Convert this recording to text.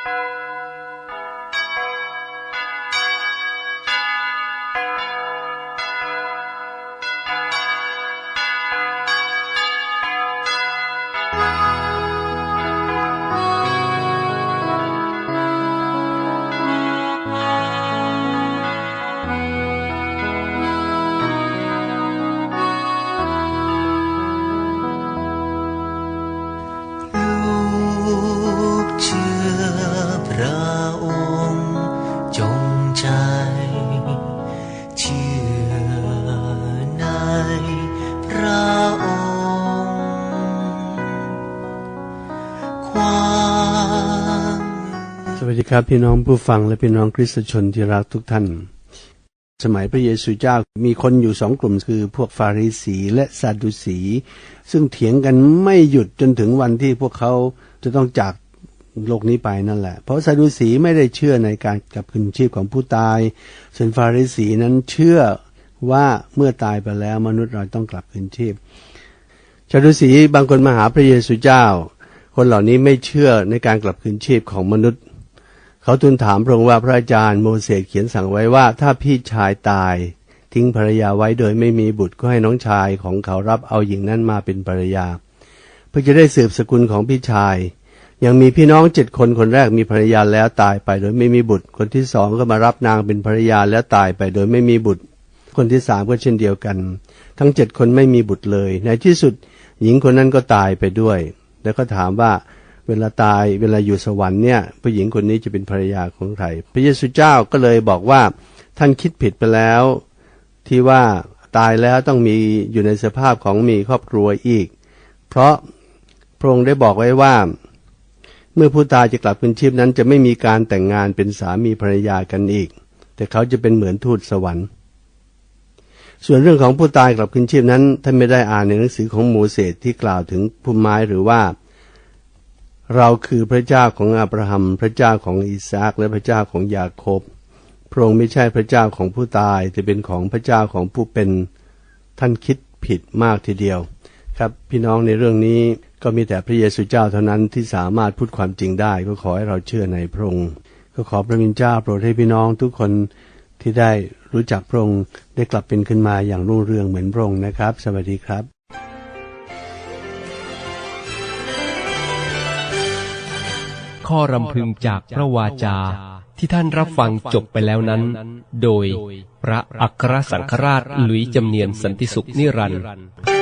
ลูกเชื่ อพระองค์จงใจ เชื่อในพระองค์ ความสวัสดีครับพี่น้องผู้ฟังและพี่น้องคริสตชนที่รักทุกท่าน สมัยพระเยซูเจ้ามีคนอยู่สองกลุ่มคือพวกฟาริสีและซาดูสี ซึ่งเถียงกันไม่หยุดจนถึงวันที่พวกเขาจะต้องจาก โลกนี้ไปนั่นแหละ เพราะซาดูสีไม่ได้เชื่อในการกลับคืนชีพของผู้ตาย ส่วนฟาริสีนั้นเชื่อว่าเมื่อตายไปแล้วมนุษย์เราต้องกลับคืนชีพชาดุสีบางคนมาหาพระเยซูเจ้า คนเหล่านี้ไม่เชื่อในการกลับคืนชีพของมนุษย์ เขาทูลถามพระองค์ว่าพระอาจารย์โมเสสเขียนสั่งไว้ว่า ถ้าพี่ชายตาย ทิ้งภรรยาไว้โดยไม่มีบุตรก็ให้น้องชายของเขารับเอาหญิงนั้นมาเป็นภรรยา เพื่อจะได้สืบสกุลของพี่ชาย ยังมีพี่น้องเจ็ดคนคนแรกมีภรรยาแล้วตายไปโดยไม่มีบุตร คนที่สองก็มารับนางเป็นภรรยาแล้วตายไปโดยไม่มีบุตร คนที่สามก็เช่นเดียวกัน ทั้งเจ็ดคนไม่มีบุตรเลย ในที่สุด หญิงคนนั้นก็ตายไปด้วย แล้วก็ถามว่าเวลาตายเวลาอยู่สวรรค์เนี่ยผู้หญิงคนนี้จะเป็นภรรยาของใครพระเยซูเจ้าก็เลยบอกว่าท่านคิดผิดไปแล้ว ที่ว่าตายแล้วต้องมีอยู่ในสภาพของมีครอบครัวอีก เพราะพระองค์ได้บอกไว้ว่า เมื่อผู้ตายจะกลับคืนชีพนั้นจะไม่มีการแต่งงานเป็นสามีภรรยากันอีก แต่เขาจะเป็นเหมือนทูตสวรรค์ ส่วนเรื่องของผู้ตายกลับคืนชีพนั้นท่านไม่ได้อ่านในหนังสือของโมเสสที่กล่าวถึงพุ่มไม้หรือว่า เราคือพระเจ้าของอับราฮัมพระเจ้าของอิสาคและพระเจ้าของยาโคบพระองค์ไม่ใช่พระเจ้าของผู้ตาย แต่เป็นของพระเจ้าของผู้เป็นท่านคิดผิดมากทีเดียว ครับพี่น้องในเรื่องนี้ ก็มีแต่พระเยซูเจ้าเท่านั้นที่สามารถพูดความจริงได้ ก็ขอให้เราเชื่อในพระองค์ ก็ขอพระมินเจ้าโปรดให้พี่น้องทุกคนที่ได้รู้จักพระองค์ได้กลับเป็นขึ้นมาอย่างรุ่งเรืองเหมือนพระองค์นะครับ สวัสดีครับข้อรำพึงจากพระวาจาที่ท่านรับฟังจบไปแล้วนั้น โดยพระอัครสังฆราชหลุยจำเนียนสันติสุขนิรันดร์